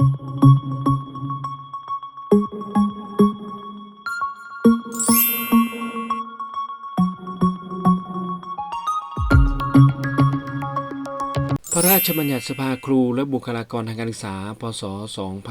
thank you ชบัญญัติสภาครูและบุคลากรทางการศึกษา พศ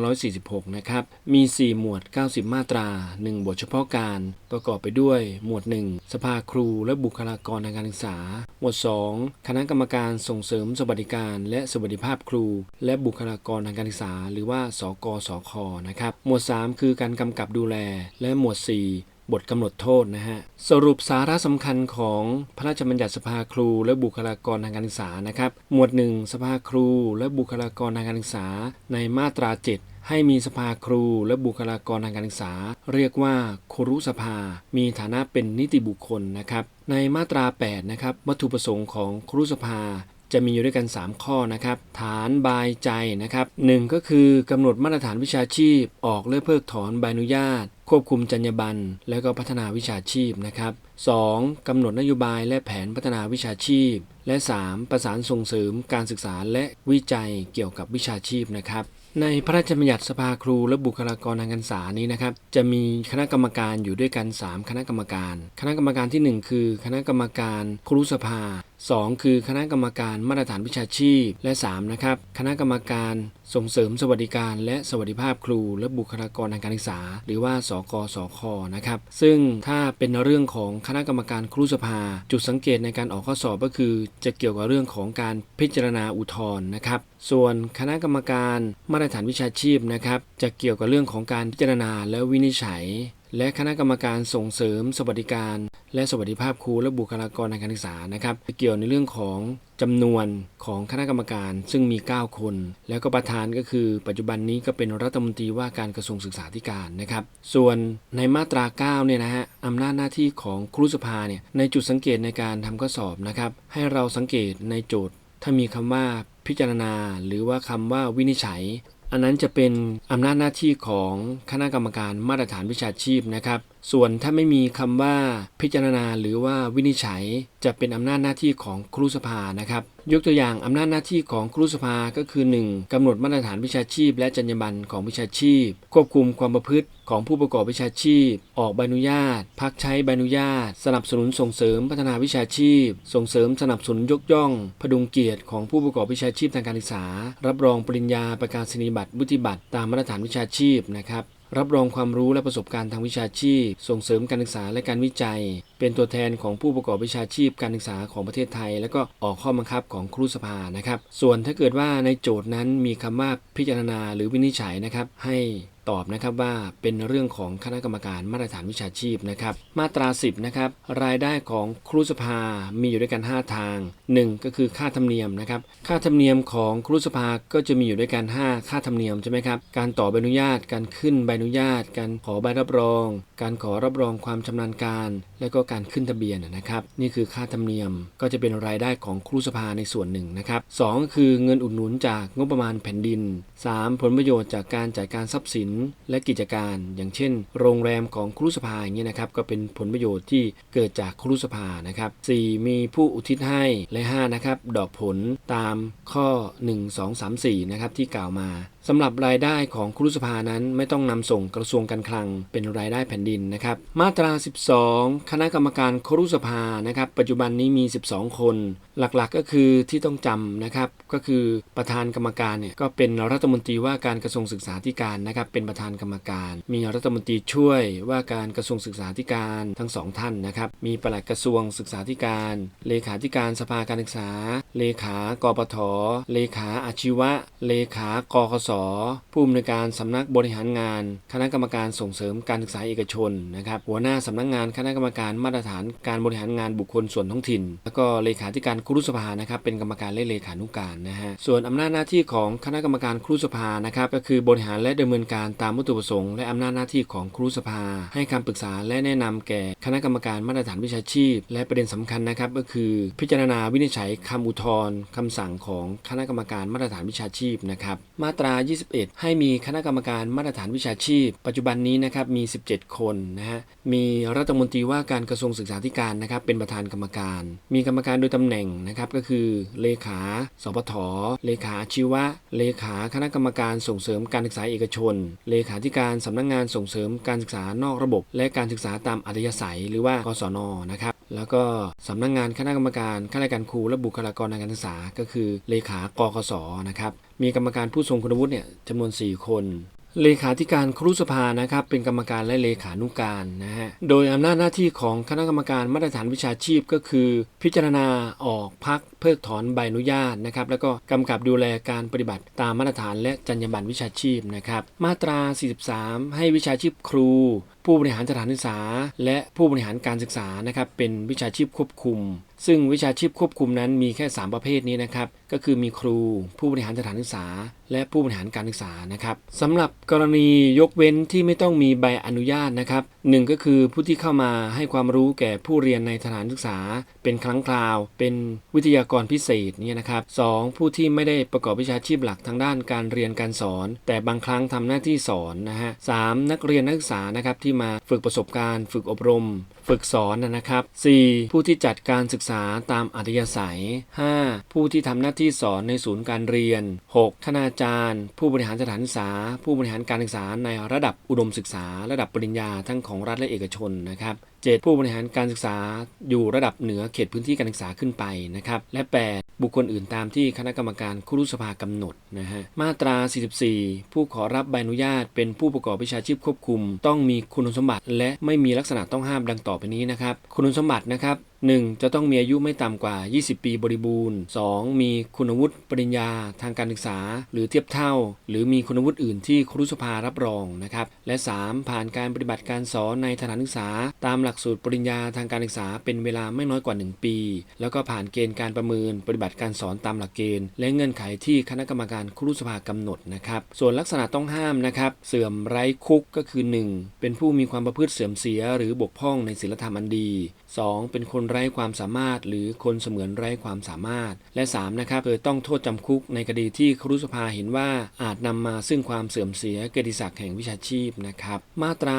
2546 นะครับ มี 4 หมวด 90 มาตรา 1 บทเฉพาะการ ประกอบไปด้วย หมวด 1 สภาครูและบุคลากรทางการศึกษา หมวด 2 คณะกรรมการส่งเสริมสวัสดิการ และสวัสดิภาพครู และบุคลากรทางการศึกษา หรือว่า สกสค นะครับ หมวด 3 คือการกำกับดูแล และหมวด 4 บทกำหนดโทษนะฮะ สรุปสาระสำคัญของพระราชบัญญัติสภาครูและบุคลากรทางการศึกษานะครับ หมวด 1 สภาครูและบุคลากรทางการศึกษา ในมาตรา 7ให้มีสภาครูและบุคลากรทางการศึกษา เรียกว่าครุสภา มีฐานะเป็นนิติบุคคลนะครับ ในมาตรา 8 นะครับ วัตถุประสงค์ของครุสภา จะมีอยู่ด้วยกัน 3 ข้อนะครับ ฐานบายใจนะครับหนึ่งก็คือกำหนดมาตรฐานวิชาชีพ ออกและเพิกถอนใบอนุญาต ควบคุมจรรยาบรรณและก็พัฒนาวิชาชีพนะครับ 2. กำหนดนโยบายและแผนพัฒนาวิชาชีพ และ 3. ประสานส่งเสริมการศึกษาและวิจัยเกี่ยวกับวิชาชีพนะครับในพระราชบัญญัติสภาครูและบุคลากรทางการศึกษานี้นะครับ จะมีคณะกรรมการอยู่ด้วยกัน 3 คณะกรรมการ คณะกรรมการทีหนึ่1 คือ คณะกรรมการครุสภา 2 คือคณะกรรมการมาตรฐานวิชาชีพ และ 3 นะครับ คณะกรรมการส่งเสริมสวัสดิการและสวัสดิภาพครู และบุคลากรทางการศึกษา หรือว่า สกสคนะครับ ซึ่งถ้าเป็นเรื่องของคณะกรรมการครุสภา จุดสังเกตในการออกข้อสอบก็คือ จะเกี่ยวกับเรื่องของการพิจารณาอุทธรณ์นะครับ ส่วนคณะกรรมการมาตรฐานวิชาชีพนะครับ จะเกี่ยวกับเรื่องของการพิจารณาและวินิจฉัย และคณะกรรมการส่งเสริม สวัสดิการ และสวัสดิภาพครูและบุคลากรทางการศึกษานะครับ เกี่ยวในเรื่องของจำนวนของคณะกรรมการซึ่งมี 9 คน แล้วก็ประธานก็คือ ปัจจุบันนี้ก็เป็นรัฐมนตรีว่าการกระทรวงศึกษาธิการนะครับ ส่วนในมาตรา9เนี่ยนะฮะอำนาจหน้าที่ของครุสภาเนี่ยในจุดสังเกตในการทำข้อสอบนะครับให้เราสังเกตในโจทย์ ถ้ามีคำว่าพิจารณา หรือว่าคำว่าวินิจฉัย อันนั้นจะเป็นอำนาจหน้าที่ของคณะกรรมการมาตรฐานวิชาชีพนะครับ ส่วนถ้าไม่มีคำว่าพิจารณาหรือว่าวินิจฉัย จะเป็นอำนาจหน้าที่ของครูสภานะครับ ยกตัวอย่างอำนาจหน้าที่ของครูสภาก็คือ 1. กำหนดมาตรฐานวิชาชีพ และจรรยาบรรณของวิชาชีพ ควบคุมความประพฤติ ของผู้ประกอบวิชาชีพ ออกใบอนุญาต พักใช้ใบอนุญาต สนับสนุนส่งเสริมพัฒนาวิชาชีพ ส่งเสริมสนับสนุนยกย่อง พดุงเกียรติของผู้ประกอบวิชาชีพทางการศึกษา รับรองปริญญาประกาศนียบัตรวุฒิบัตรตามมาตรฐานวิชาชีพนะครับรับรองความรู้และประสบการณ์ทางวิชาชีพ ส่งเสริมการศึกษาและการวิจัย เป็นตัวแทนของผู้ประกอบวิชาชีพการศึกษาของประเทศไทย แล้วก็ออกข้อบังคับของครูสภานะครับ ส่วนถ้าเกิดว่าในโจทย์นั้นมีคำว่าพิจารณาหรือวินิจฉัยนะครับ ให้ตอบนะครับว่าเป็นเรื่องของคณะกรรมการมาตรฐานวิชาชีพนะครับ มาตรา 10 นะครับ รายได้ของครูสภา มีอยู่ด้วยกัน 5 ทาง 1 ก็คือค่าธรรมเนียมนะครับ ค่าธรรมเนียมของครูสภาก็จะมีอยู่ด้วยกัน 5 ค่าธรรมเนียมใช่ไหมครับ การต่อใบอนุญาต การขึ้นใบอนุญาต การขอใบรับรอง การขอรับรองความชำนาญการ และก็การขึ้นทะเบียนนะครับนี่คือค่าธรรมเนียมก็จะเป็นรายได้ของครูสภาในส่วนหนึ่งนะครับสองคือเงินอุดหนุนจากงบประมาณแผ่นดิน 3. ผลประโยชน์จากการจ่ายการทรัพย์สินและกิจการ อย่างเช่น โรงแรมของครูสภาอย่างเงี้ยนะครับก็เป็นผลประโยชน์ที่เกิดจากครูสภานะครับ 4. มีผู้อุทิศให้และ5นะครับดอกผลตามข้อ 1 2 3 4นะครับที่กล่าวมาสำหรับรายได้ของครุสภานั้นไม่ต้องนำส่งกระทรวงการคลังเป็นรายได้แผ่นดินนะครับ มาตรา 12 คณะกรรมการครุสภานะครับ ปัจจุบันนี้มี 12 คน หลักๆก็คือที่ต้องจำนะครับ ก็คือประธานกรรมการเนี่ยก็เป็นรัฐมนตรีว่าการกระทรวงศึกษาธิการนะครับ เป็นประธานกรรมการ มีรัฐมนตรีช่วยว่าการกระทรวงศึกษาธิการทั้งสองท่านนะครับ มีปลัดกระทรวงศึกษาธิการ เลขาธิการสภาการศึกษา เลขากปทเลขาอาชีวะ เลขากคสผู้อำนวยการสำนักบริหารงาน คณะกรรมการส่งเสริมการศึกษาเอกชนนะครับหัวหน้าสำนักงานคณะกรรมการมาตรฐานการบริหารงานบุคคลส่วนท้องถิ่น แล้วก็เลขาธิการครุสภานะครับเป็นกรรมการและเลขานุการนะฮะส่วนอำนาจหน้าที่ของคณะกรรมการครุสภานะครับก็คือบริหารและดำเนินการตามวัตถุประสงค์และอำนาจหน้าที่ของครุสภา ให้คำปรึกษาและแนะนำแก่คณะกรรมการมาตรฐานวิชาชีพ และประเด็นสำคัญนะครับก็คือ พิจารณาวินิจฉัยคำอุทธรณ์คำสั่งของคณะกรรมการมาตรฐานวิชาชีพนะครับมาตรา21 ให้มีคณะกรรมการมาตรฐานวิชาชีพ ปัจจุบันนี้นะครับมี 17 คนนะฮะมีรัฐมนตรีว่าการกระทรวงศึกษาธิการนะครับเป็นประธานกรรมการ มีกรรมการโดยตำแหน่งนะครับก็คือเลขาสปทเลขาชีวะ เลขาคณะกรรมการส่งเสริมการศึกษาเอกชน เลขาธิการสำนักงานส่งเสริมการศึกษานอกระบบ และการศึกษาตามอัธยาศัยหรือว่ากศนนะครับ แล้วก็สำนักงานคณะกรรมการข้าราชการครูและบุคลากรทางการศึกษา ก็คือเลขากกสนะครับมีกรรมการผู้ทรงคุณวุฒิเนี่ยจำนวน 4 คน เลขาธิการครุสภานะครับเป็นกรรมการและเลขานุการนะฮะโดยอำนาจหน้าที่ของคณะกรรมการมาตรฐานวิชาชีพก็คือ พิจารณาออกพักเพิกถอนใบอนุญาตนะครับแล้วก็กำกับดูแลการปฏิบัติตามมาตรฐานและจรรยาบรรณวิชาชีพนะครับมาตรา 43 ให้วิชาชีพครู ผู้บริหารสถานศึกษา และผู้บริหารการศึกษานะครับเป็นวิชาชีพควบคุม ซึ่งวิชาชีพควบคุมนั้นมีแค่ 3 ประเภทนี้นะครับ ก็คือมีครู ผู้บริหารสถานศึกษา และผู้บริหารการศึกษานะครับสำหรับกรณียกเว้นที่ไม่ต้องมีใบอนุญาตนะครับหนึ่งก็คือผู้ที่เข้ามาให้ความรู้แก่ผู้เรียนในสถานศึกษา เป็นครั้งคราว เป็นวิทยากรพิเศษเนี่ยนะครับสองผู้ที่ไม่ได้ประกอบวิชาชีพหลักทางด้านการเรียนการสอน แต่บางครั้งทำหน้าที่สอนนะฮะสามนักเรียนนักศึกษานะครับที่มาฝึกประสบการณ์ ฝึกอบรม ฝึกสอนนะครับ 4. ผู้ที่จัดการศึกษาตามอัธยาศัย 5. ผู้ที่ทำหน้าที่สอนในศูนย์การเรียน 6. คณาจารย์ ผู้บริหารสถานศึกษา ผู้บริหารการศึกษาในระดับอุดมศึกษา ระดับปริญญาทั้งของรัฐและเอกชนนะครับ 7. ผู้บริหารการศึกษาอยู่ระดับเหนือเขตพื้นที่การศึกษาขึ้นไปนะครับและ 8. บุคคลอื่นตามที่คณะกรรมการครุสภากำหนดนะฮะมาตรา 44 ผู้ขอรับใบอนุญาต เป็นผู้ประกอบวิชาชีพควบคุม ต้องมีคุณสมบัติ และไม่มีลักษณะต้องห้ามดังต่อไปนี้นะครับคุณสมบัตินะครับ 1. จะต้องมีอายุไม่ต่ำกว่า 20 ปีบริบูรณ์ 2. มีคุณวุฒิปริญญาทางการศึกษา หรือเทียบเท่า หรือมีคุณวุฒิอื่นที่ครุสภารับรองนะครับ และ 3. ผ่านการปฏิบัติการสอนในสถานศึกษา ตามหลักสูตรปริญญาทางการศึกษาเป็นเวลาไม่น้อยกว่า 1 ปี แล้วก็ผ่านเกณฑ์การประเมินปฏิบัติการสอนตามหลักเกณฑ์ และเงื่อนไขที่คณะกรรมการครุสภากำหนดนะครับ ส่วนลักษณะต้องห้ามนะครับเสื่อมไร้คุกก็คือ 1. เป็นผู้มีความประพฤติเสื่อมเสีย หรือบกพร่องในศีลธรรมอันดี 2. เป็นคนไร้ความสามารถ หรือคนเสมือนไร้ความสามารถ และ 3. นะครับเคยต้องโทษจำคุกในคดีที่ครุสภาเห็นว่าอาจนำมาซึ่งความเสื่อมเสียเกียรติศักดิ์แห่งวิชาชีพนะครับมาตรา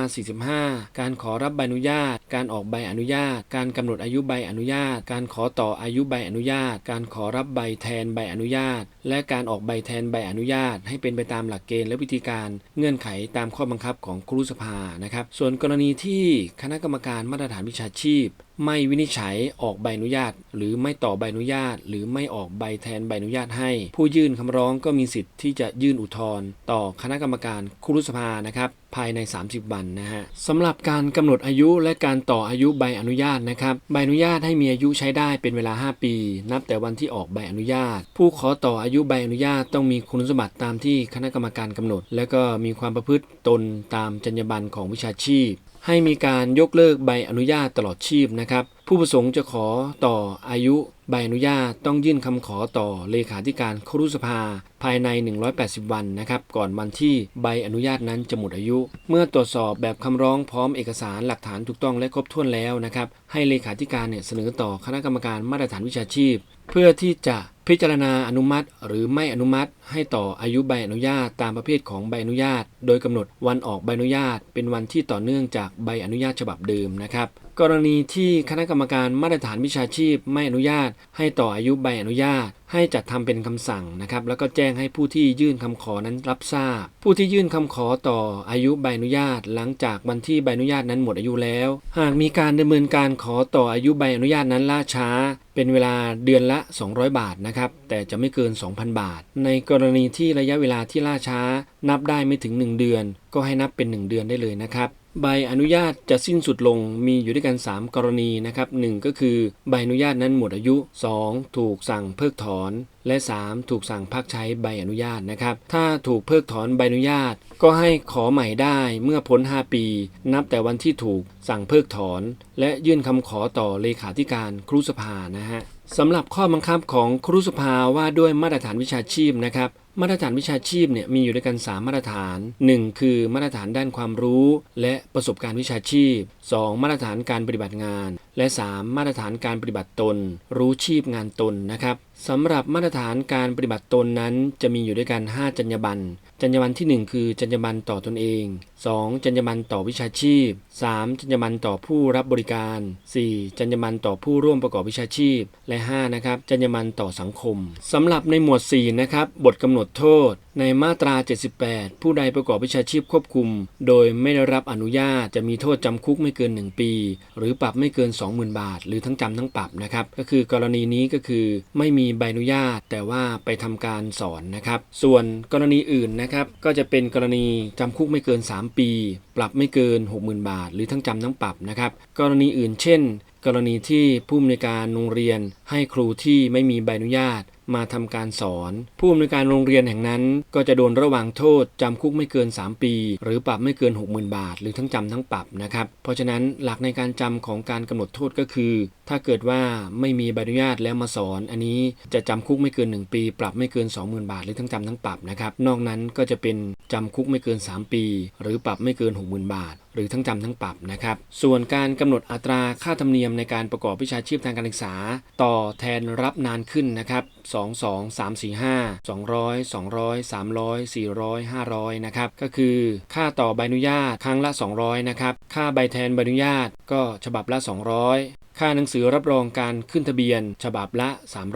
45 การขอรับใบอนุญาต การออกใบอนุญาต การกำหนดอายุใบอนุญาต การขอต่ออายุใบอนุญาต การขอรับใบแทนใบอนุญาต และการออกใบแทนใบอนุญาต ให้เป็นไปตามหลักเกณฑ์และวิธีการเงื่อนไขตามข้อบังคับของครุสภานะครับส่วนกรณีที่คณะกรรมการมาตรฐานวิชาชีพไม่วินิจฉัยออกใบอนุญาต หรือไม่ต่อใบอนุญาต หรือไม่ออกใบแทนใบอนุญาตให้ ผู้ยื่นคำร้องก็มีสิทธิ์ที่จะยื่นอุทธรณ์ต่อคณะกรรมการครุสภานะครับภายใน 30 วันนะฮะสำหรับการกำหนดอายุและการต่ออายุใบอนุญาตนะครับใบอนุญาตให้มีอายุใช้ได้เป็นเวลา 5 ปี นับแต่วันที่ออกใบอนุญาต ผู้ขอต่ออายุใบอนุญาตต้องมีคุณสมบัติตามที่คณะกรรมการกำหนด และก็มีความประพฤติตนตามจรรยาบรรณของวิชาชีพ ให้มีการยกเลิกใบอนุญาตตลอดชีพนะครับ ผู้ประสงค์จะขอต่ออายุใบอนุญาตต้องยื่นคำขอต่อเลขาธิการครุสภา ภายใน 180 วันนะครับก่อนวันที่ใบอนุญาตนั้นจะหมดอายุ เมื่อตรวจสอบแบบคำร้องพร้อมเอกสารหลักฐานถูกต้องและครบถ้วนแล้วนะครับให้เลขาธิการเนี่ยเสนอต่อคณะกรรมการมาตรฐานวิชาชีพเพื่อที่จะพิจารณาอนุมัติ หรือไม่อนุมัติ ให้ต่ออายุใบอนุญาตตามประเภทของใบอนุญาต โดยกำหนดวันออกใบอนุญาต เป็นวันที่ต่อเนื่องจากใบอนุญาตฉบับเดิมนะครับ กรณีที่คณะกรรมการมาตรฐานวิชาชีพไม่อนุญาต ให้ต่ออายุใบอนุญาต ให้จัดทำเป็นคำสั่งนะครับแล้วก็แจ้งให้ผู้ที่ยื่นคำขอนั้นรับทราบ ผู้ที่ยื่นคำขอต่ออายุใบอนุญาต หลังจากวันที่ใบอนุญาตนั้นหมดอายุแล้ว หากมีการดำเนินการขอต่ออายุใบอนุญาตนั้นล่าช้าเป็นเวลาเดือนละ 200 บาทนะครับ แต่จะไม่เกิน 2,000 บาท ในกรณีที่ระยะเวลาที่ล่าช้า นับได้ไม่ถึง 1 เดือน ก็ให้นับเป็น 1 เดือนได้เลยนะครับ ใบอนุญาตจะสิ้นสุดลงมีอยู่ด้วยกัน 3 กรณีนะครับ 1 ก็คือใบอนุญาตนั้นหมดอายุ 2. ถูกสั่งเพิกถอน และ 3. ถูกสั่งพักใช้ใบอนุญาตนะครับ ถ้าถูกเพิกถอนใบอนุญาต ก็ให้ขอใหม่ได้เมื่อพ้น 5 ปี นับแต่วันที่ถูกสั่งเพิกถอน และยื่นคำขอต่อเลขาธิการครุสภานะฮะสำหรับข้อบังคับของครุสภาว่าด้วยมาตรฐานวิชาชีพนะครับ มาตรฐานวิชาชีพเนี่ยมีอยู่ด้วยกัน 3 มาตรฐาน 1. คือมาตรฐานด้านความรู้ และประสบการณ์วิชาชีพ 2. มาตรฐานการปฏิบัติงาน และ 3. มาตรฐานการปฏิบัติตน รู้ชีพงานตนนะครับ สำหรับมาตรฐานการปฏิบัติตนนั้นจะมีอยู่ด้วยกัน 5 จรรยาบรรณจรรยาบรรณที่ 1 คือจรรยาบรรณต่อตนเอง 2. จรรยาบรรณต่อวิชาชีพ 3. จรรยาบรรณต่อผู้รับบริการ 4. จรรยาบรรณต่อผู้ร่วมประกอบวิชาชีพ และ 5. นะครับจรรยาบรรณต่อสังคมสำหรับในหมวด 4 นะครับ บทกำหนดโทษในมาตรา 78 ผู้ใดประกอบวิชาชีพควบคุม โดยไม่ได้รับอนุญาตจะมีโทษจำคุกไม่เกิน 1 ปี หรือปรับไม่เกิน 20,000 บาท หรือทั้งจำทั้งปรับนะครับ ก็คือกรณีนี้ก็คือไม่มีใบอนุญาต แต่ว่าไปทำการสอนนะครับ ส่วนกรณีอื่นนะครับ ก็จะเป็นกรณีจำคุกไม่เกิน 3 ปี ปรับไม่เกิน 60,000 บาท หรือทั้งจำทั้งปรับนะครับ กรณีอื่นเช่น กรณีที่ผู้อำนวยการโรงเรียน ให้ครูที่ไม่มีใบอนุญาตมาทำการสอน ผู้อำนวยการโรงเรียนแห่งนั้น ก็จะโดนระวางโทษจำคุกไม่เกิน 3 ปี หรือปรับไม่เกิน 60,000 บาท หรือทั้งจำทั้งปรับนะครับ เพราะฉะนั้นหลักในการจำของการกำหนดโทษก็คือ ถ้าเกิดว่าไม่มีใบอนุญาตแล้วมาสอน อันนี้จะจำคุกไม่เกิน 1 ปี ปรับไม่เกิน 20,000 บาท หรือทั้งจำทั้งปรับนะครับนอกนั้นก็จะเป็นจำคุกไม่เกิน 3 ปี หรือปรับไม่เกิน 60,000 บาท หรือทั้งจำทั้งปรับนะครับ ส่วนการกำหนดอัตราค่าธรรมเนียมในการประกอบวิชาชีพทางการศึกษา ต่อแทนรับนานขึ้นนะครับ2 2 3 4 5 200 200 300 400 500นะครับก็คือค่าต่อใบอนุญาตครั้งละ 200นะครับค่าใบแทนใบอนุญาตก็ฉบับละ 200 ค่าหนังสือรับรองการขึ้นทะเบียน ฉบับละ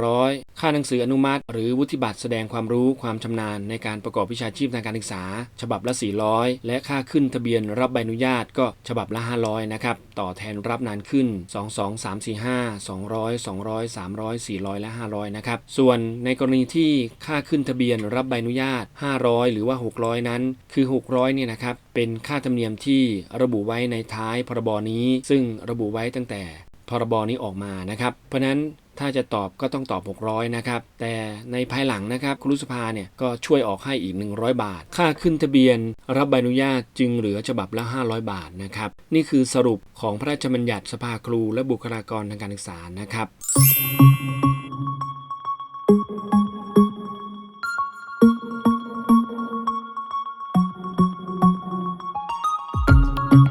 300 ค่าหนังสืออนุมัติ หรือวุฒิบัตรแสดงความรู้ความชำนาญในการประกอบวิชาชีพทางการศึกษา ฉบับละ 400 และค่าขึ้นทะเบียนรับใบอนุญาตก็ฉบับละ 500 นะครับ ต่อแทนรับนานขึ้น 2 2 3 4 5 200 200 300 400 และ 500 นะครับ ส่วนในกรณีที่ค่าขึ้นทะเบียนรับใบอนุญาต 500 หรือว่า 600 นั้น คือ 600 เนี่ยนะครับ เป็นค่าธรรมเนียมที่ระบุไว้ในท้ายพรบนี้ ซึ่งระบุไว้ตั้งแต่ พรบนี้ออกมานะครับ เพราะฉะนั้นถ้าจะตอบก็ต้องตอบ 600 นะครับ แต่ในภายหลังนะครับครุสภาเนี่ยก็ช่วยออกให้อีก 100 บาท ค่าขึ้นทะเบียน รับใบอนุญาตจึงเหลือฉบับละ 500 บาทนะครับ นี่คือสรุปของพระราชบัญญัติสภาครูและบุคลากรทางการศึกษานะครับ